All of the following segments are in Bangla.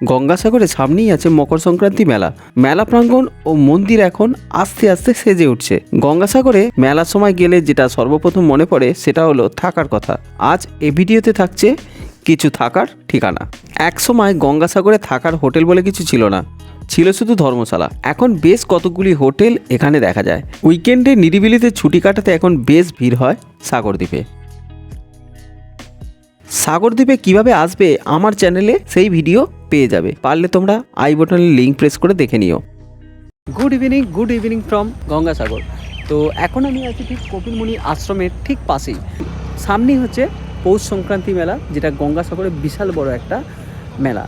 গঙ্গাসাগরের সামনেই আছে মকর সংক্রান্তি মেলা। মেলা প্রাঙ্গণ ও মন্দির এখন আস্তে আস্তে সেজে উঠছে। গঙ্গাসাগরে মেলার সময় গেলে যেটা সর্বপ্রথম মনে পড়ে, সেটা হলো থাকার কথা। আজ এ ভিডিওতে থাকছে কিছু থাকার ঠিকানা। এক সময় গঙ্গাসাগরে থাকার হোটেল বলে কিছু ছিল না, ছিল শুধু ধর্মশালা। এখন বেশ কতগুলি হোটেল এখানে দেখা যায়। উইকেন্ডে নিরিবিলিতে ছুটি কাটাতে এখন বেশ ভিড় হয় সাগরদ্বীপে। সাগরদ্বীপে কীভাবে আসবে আমার চ্যানেলে সেই ভিডিও পেয়ে যাবে। পারলে তোমরা আই বটনের লিঙ্ক প্রেস করে দেখে নিও। Good evening good evening from Gangasagar. তো এখন আমি আছি ঠিক কপিলমণি আশ্রমের ঠিক পাশেই। সামনেই হচ্ছে পৌষ সংক্রান্তি মেলা, যেটা গঙ্গাসাগরে বিশাল বড় একটা মেলা।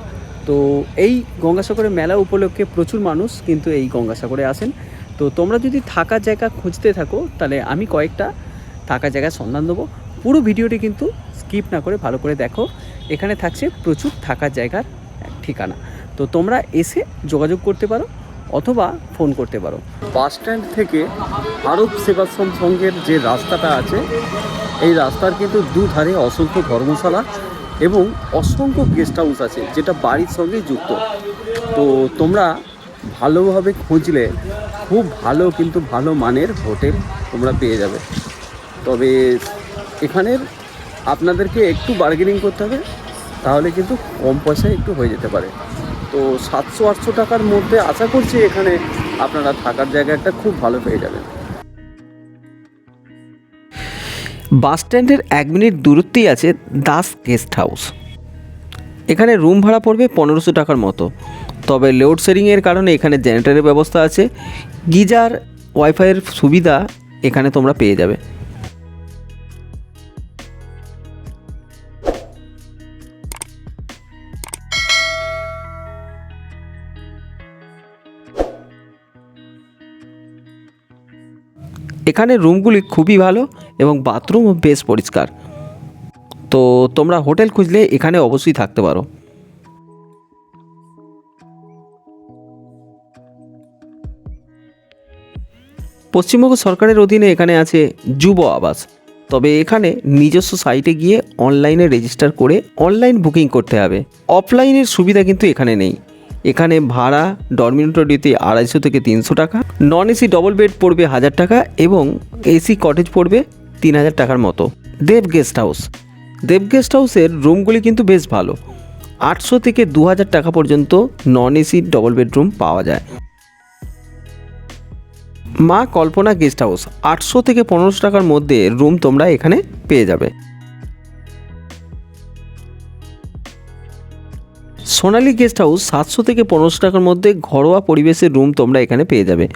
তো এই গঙ্গাসাগরের মেলা উপলক্ষে প্রচুর মানুষ কিন্তু এই গঙ্গাসাগরে আসেন। তো তোমরা যদি থাকার জায়গা খুঁজতে থাকো, তাহলে আমি কয়েকটা থাকার জায়গার সন্ধান দেবো। পুরো ভিডিওটি কিন্তু স্কিপ না করে ভালো করে দেখো। এখানে থাকছে প্রচুর থাকার জায়গার ঠিকানা। তো তোমরা এসে যোগাযোগ করতে পারো অথবা ফোন করতে পারো। বাস স্ট্যান্ড থেকে ভারত সেবাশ্রম সংঘের যে রাস্তাটা আছে, এই রাস্তার কিন্তু দুধারে অসংখ্য ধর্মশালা এবং অসংখ্য গেস্ট হাউস আছে, যেটা বাড়ির সঙ্গে যুক্ত। তো তোমরা ভালোভাবে খুঁজলে খুব ভালো কিন্তু ভালো মানের হোটেল তোমরা পেয়ে যাবে। তবে এখানের আপনাদেরকে একটু বার্গেনিং করতে হবে, তাহলে কিন্তু কম পয়সায় একটু হয়ে যেতে পারে। তো সাতশো আটশো টাকার মধ্যে আশা করছি এখানে আপনারা থাকার জায়গা একটা খুব ভালো পেয়ে যাবেন। বাস স্ট্যান্ডের এক মিনিট দূরত্বেই আছে দাস গেস্ট হাউস। এখানে রুম ভাড়া পড়বে পনেরোশো টাকার মতো। তবে লোড শেডিংয়ের কারণে এখানে জেনারেটরের ব্যবস্থা আছে। গিজার ওয়াইফাইয়ের সুবিধা এখানে তোমরা পেয়ে যাবে। এখানে রুমগুলি খুবই ভালো এবং বাথরুমও বেশ পরিষ্কার। তো তোমরা হোটেল খুঁজলে এখানে অবশ্যই থাকতে পারো। পশ্চিমবঙ্গ সরকারের অধীনে এখানে আছে যুব আবাস। তবে এখানে নিজস্ব সাইটে গিয়ে অনলাইনে রেজিস্টার করে অনলাইন বুকিং করতে হবে। অফলাইনের সুবিধা কিন্তু এখানে নেই। এখানে ভাড়া ডরমিটরিতে আড়াইশো থেকে তিনশো টাকা নন এসি ডবল বেড পড়বে হাজার টাকা এবং এসি কটেজ পড়বে তিন হাজার টাকার মতো। Dev guest house Dev guest হাউসের রুমগুলি কিন্তু বেশ ভালো। আটশো থেকে দু হাজার টাকা পর্যন্ত নন এসি ডবল বেডরুম পাওয়া যায়। মা কল্পনা গেস্ট হাউস আটশো থেকে পনেরোশো টাকার মধ্যে রুম তোমরা এখানে পেয়ে যাবে। সোনালী গেস্ট হাউস সাতশো থেকে পনেরোশো টাকার মধ্যে ঘরোয়া পরিবেশের রুম তোমরা এখানে পেয়ে যাবে।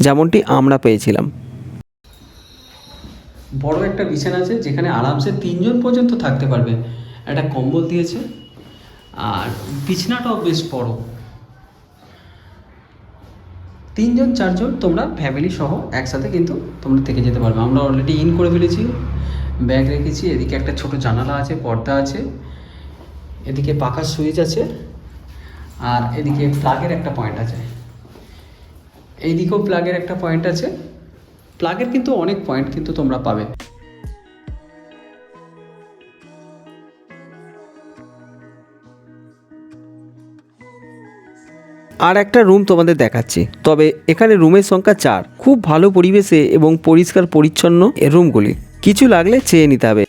যেমনটি আমরা পেয়েছিলাম। বড় একটা বিছানা আছে যেখানে আরামসে তিনজন পর্যন্ত থাকতে পারবে। একটা কম্বল দিয়েছে। আর বিছানাটাও বেশ বড়। তিনজন, চারজন তোমরা ফ্যামিলি সহ একসাথে কিন্তু তোমরা থেকে যেতে পারবে। আমরা অলরেডি ইন করে ফেলেছি। ব্যাগ রেখেছি। এদিকে একটা ছোট জানালা আছে, পর্দা আছে। এদিকে পাখার সুইচ আছে আর এদিকে প্লাগের একটা পয়েন্ট আছে। এইদিকেও প্লাগের একটা পয়েন্ট আছে। প্লাগের কিন্তু অনেক পয়েন্ট কিন্তু তোমরা পাবে। আর একটা রুম তোমাদের দেখাচ্ছি। তবে এখানে রুমের সংখ্যা চার। খুব ভালো পরিবেশে এবং পরিষ্কার পরিচ্ছন্ন এ রুমগুলি কিছু লাগলে চেয়ে নিতে হবে।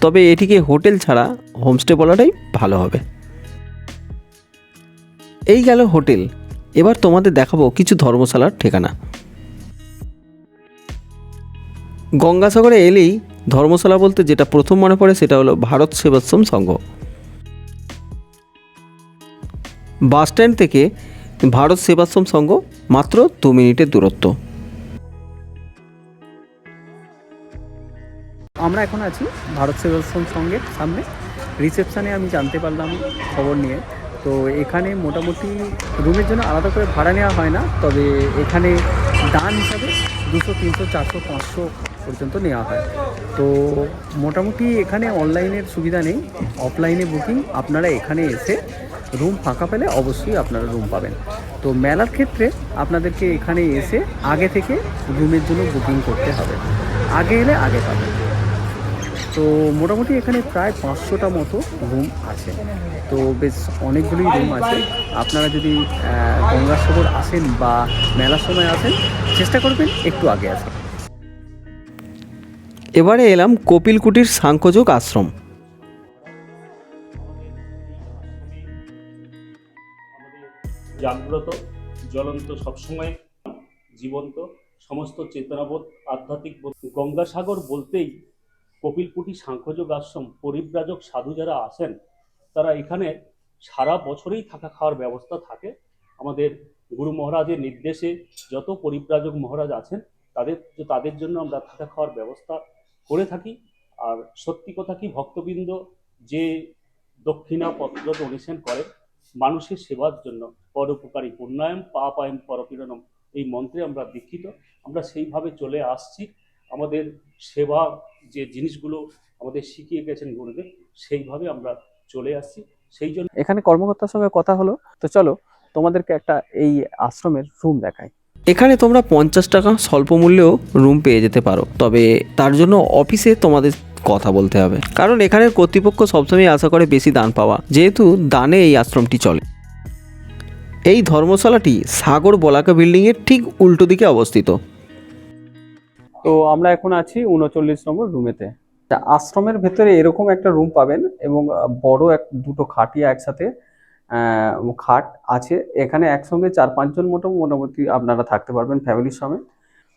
তবে এটিকে হোটেল ছাড়া হোমস্টে বলাটাই ভালো হবে। এই গেল হোটেল। এবার তোমাদের দেখাবো কিছু ধর্মশালার ঠিকানা। গঙ্গাসাগরে এলেই ধর্মশালা বলতে যেটা প্রথম মনে পড়ে সেটা হলো ভারত সেবাশ্রম সংঘ। বাস স্ট্যান্ড থেকে ভারত সেবাশ্রম সংঘ মাত্র দু মিনিটের দূরত্ব। আমরা এখন আছি ভারত সেবাশ্রম সংঘের সামনে। রিসেপশানে আমি জানতে পারলাম খবর নিয়ে। তো এখানে মোটামুটি রুমের জন্য আলাদা করে ভাড়া নেওয়া হয় না, তবে এখানে দান হিসাবে দুশো, তিনশো, চারশো, পাঁচশো পর্যন্ত নেওয়া হয়। তো মোটামুটি এখানে অনলাইনের সুবিধা নেই, অফলাইনে বুকিং। আপনারা এখানে এসে রুম ফাঁকা পেলে অবশ্যই আপনারা রুম পাবেন। তো মেলার ক্ষেত্রে আপনাদেরকে এখানে এসে আগে থেকে রুমের জন্য বুকিং করতে হবে। আগে এলে আগে পাবেন। তো মোটামুটি এখানে প্রায় পাঁচশোটা মতো রুম আছে। তো বেশ অনেকগুলোই রুম আছে। আপনারা যদি গঙ্গাসাগর আসেন বা মেলার সময় আসেন চেষ্টা করবেন একটু আগে আসেন এবারে এলাম কপিলকুটির সাংখ্যযোগ আশ্রম। জাগ্রত জ্বলন্ত সবসময় জীবন্ত সমস্ত চেতনাবোধ আধ্যাত্মিক বোধ। গঙ্গাসাগর বলতেই কপিলকুটি সাংখ্যযোগ আশ্রম পরিব্রাজক সাধু যারা আসেন তারা এখানে সারা বছরেই থাকা খাওয়ার ব্যবস্থা থাকে। আমাদের গুরু মহারাজের নির্দেশে যত পরিব্রাজক মহারাজ আছেন, তাদের তাদের জন্য আমরা থাকা খাওয়ার ব্যবস্থা করে থাকি। আর সত্যি কথা কি, ভক্তবৃন্দ যে দক্ষিণা পত্র ডোনেশন করে, মানুষের সেবার জন্য পরোপকারী পুণ্যায়ম পাপায়ম পরপীড়নম এই মন্ত্রে আমরা দীক্ষিত। আমরা সেইভাবে চলে আসছি। আমাদের সেবা যে জিনিসগুলো আমাদের শিখিয়ে গেছেন গুরুদেব সেইভাবে আমরা চলে আসছি। সেই জন্য এখানে কর্মকর্তার সঙ্গে কথা হলো। তো চলো তোমাদেরকে একটা এই আশ্রমের রুম দেখায় এখানে তোমরা পঞ্চাশ টাকা স্বল্প মূল্যেও রুম পেয়ে যেতে পারো। তবে তার জন্য অফিসে তোমাদের কথা বলতে হবে। কারণ এখানের কর্তৃপক্ষ সবসময় আশা করে বেশি দান পাওয়া। যেহেতু দানে এই আশ্রমটি চলে। এই ধর্মশালাটি সাগর বলাকা বিল্ডিংয়ের ঠিক উল্টো দিকে অবস্থিত। তো আমরা এখন আছি উনচল্লিশ নম্বর রুমেতে আশ্রমের ভেতরে এরকম একটা রুম পাবেন এবং বড় এক দুটো খাটিয়া একসাথে খাট আছে। এখানে একসঙ্গে চার পাঁচজন মতো মোটামুটি আপনারা থাকতে পারবেন ফ্যামিলির সঙ্গে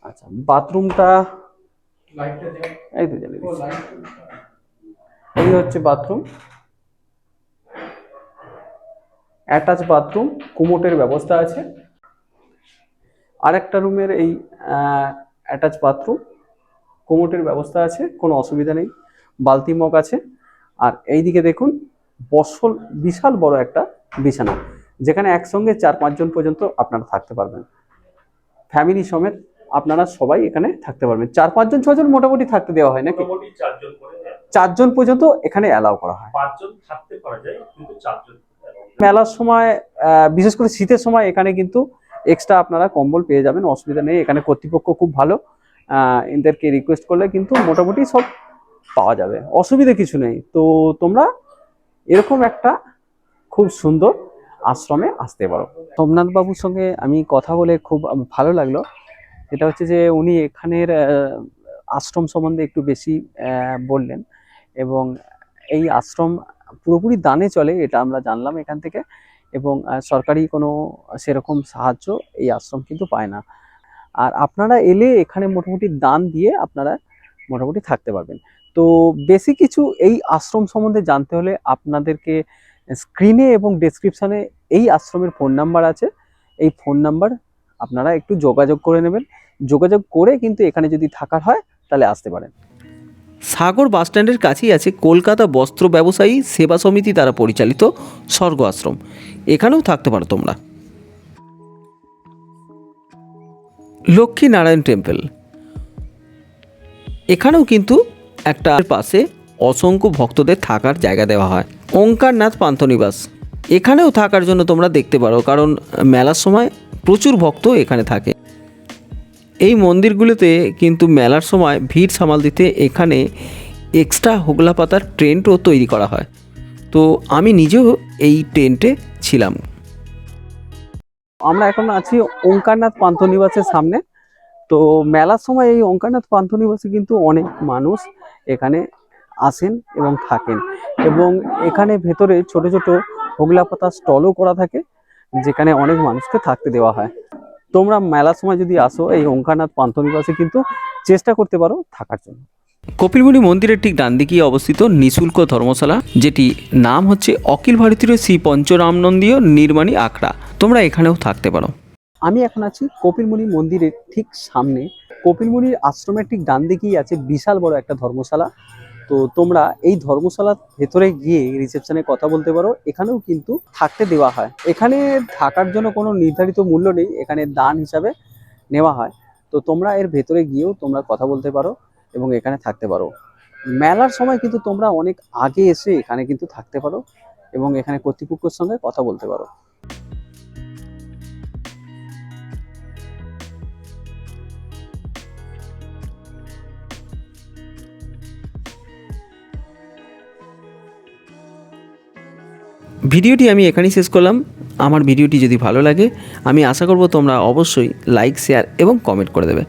আচ্ছা বাথরুমটা এই তো জ্বালিয়ে এই হচ্ছে বাথরুম। অ্যাটাচ বাথরুম কুমোটের ব্যবস্থা আছে। আরেকটা রুমের এই অ্যাটাচ বাথরুম কোমোটের ব্যবস্থা আছে কোনো অসুবিধা নেই বালতি মগ আছে আর এইদিকে দেখুন বসল বিশাল বড় একটা বিছানা যেখানে একসঙ্গে চার পাঁচজন পর্যন্ত আপনারা থাকতে পারবেন। ফ্যামিলি সমেত আপনারা সবাই এখানে থাকতে পারবেন। চার পাঁচজন ছজন মোটামুটি থাকতে দেওয়া হয় নাকি? চারজন পর্যন্ত এখানে অ্যালাউ করা হয়। মেলার সময় বিশেষ করে শীতের সময় এখানে কিন্তু এক্সট্রা আপনারা কম্বল পেয়ে যাবেন, অসুবিধা নেই। এখানে কর্তৃপক্ষ খুব ভালো এদেরকে রিকোয়েস্ট করলে কিন্তু মোটামুটি সব পাওয়া যাবে। অসুবিধা কিছু নেই। তো তোমরা এরকম একটা খুব সুন্দর আশ্রমে আসতে পারো। সোমনাথ বাবুর সঙ্গে আমি কথা বলে খুব ভালো লাগল। এটা হচ্ছে যে উনি এখানের আশ্রম সম্বন্ধে একটু বেশি বললেন এবং এই আশ্রম পুরোপুরি দানে চলে, এটা আমরা জানলাম এখান থেকে। এবং সরকারি কোনো সেরকম সাহায্য এই আশ্রম কিন্তু পায় না। আর আপনারা এলে এখানে মোটামুটি দান দিয়ে আপনারা মোটামুটি থাকতে পারবেন। তো বেশি কিছু এই আশ্রম সম্বন্ধে জানতে হলে আপনাদেরকে স্ক্রিনে এবং ডেসক্রিপশনে এই আশ্রমের ফোন নাম্বার আছে। এই ফোন নাম্বার আপনারা একটু যোগাযোগ করে নেবেন। যোগাযোগ করে কিন্তু এখানে যদি থাকার হয়, তাহলে আসতে পারেন। সাগর বাস স্ট্যান্ডের কাছেই আছে কলকাতা বস্ত্র ব্যবসায়ী সেবা সমিতি দ্বারা পরিচালিত স্বর্গ আশ্রম এখানেও থাকতে পারো তোমরা। লক্ষ্মী নারায়ণ টেম্পল। এখানেও কিন্তু একটা পাশে অসংখ্য ভক্তদের থাকার জায়গা দেওয়া হয়। ওঙ্কারনাথ পান্থনিবাস। এখানেও থাকার জন্য তোমরা দেখতে পারো, কারণ মেলার সময় প্রচুর ভক্ত এখানে থাকে। এই মন্দিরগুলোতে কিন্তু মেলার সময় ভিড় সামাল দিতে এখানে এক্সট্রা হোগলা পাতার টেন্টও তৈরি করা হয়। তো আমি নিজেও এই টেন্টে ছিলাম। আমরা এখন আছি ওঙ্কারনাথ পান্থনিবাসের সামনে। তো মেলার সময় এই ওঙ্কারনাথ পান্থনিবাসে কিন্তু অনেক মানুষ এখানে আসেন এবং থাকেন। এবং এখানে ভেতরে ছোট ছোট হোগলা পাতা স্টলও করা থাকে, যেখানে অনেক মানুষকে থাকতে দেওয়া হয়। তোমরা মেলার সময় যদি আসো এই ওঙ্কারনাথ পান্থনিবাসে কিন্তু চেষ্টা করতে পারো থাকার জন্য। কপিলমুনি মন্দিরের ঠিক ডান দিকেই অবস্থিত নিঃশুল্ক ধর্মশালা যেটি নাম হচ্ছে অখিল ভারতীয় শ্রী পঞ্চরামনন্দীয় নির্মাণী আখড়া। তোমরা এখানেও থাকতে পারো। আমি এখন আছি কপিলমুনি মন্দিরের ঠিক সামনে। কপিলমুনির আশ্রমের ঠিক ডান দিকেই আছে বিশাল বড় একটা ধর্মশালা। তো তোমরা এই ধর্মশালার ভেতরে গিয়ে রিসেপশনে কথা বলতে পারো। এখানেও কিন্তু থাকতে দেওয়া হয়। এখানে থাকার জন্য কোনো নির্ধারিত মূল্য নেই। এখানে দান হিসাবে নেওয়া হয়। তো তোমরা এর ভেতরে গিয়েও তোমরা কথা বলতে পারো এবং এখানে থাকতে পারো। মেলার সময় কিন্তু তোমরা অনেক আগে এসে এখানে কিন্তু থাকতে পারো এবং এখানে কর্তৃপক্ষের সঙ্গে কথা বলতে পারো। ভিডিওটি আমি এখানেই শেষ করলাম। আমার ভিডিওটি যদি ভালো লাগে, আমি আশা করব তোমরা অবশ্যই লাইক শেয়ার এবং কমেন্ট করে দেবে।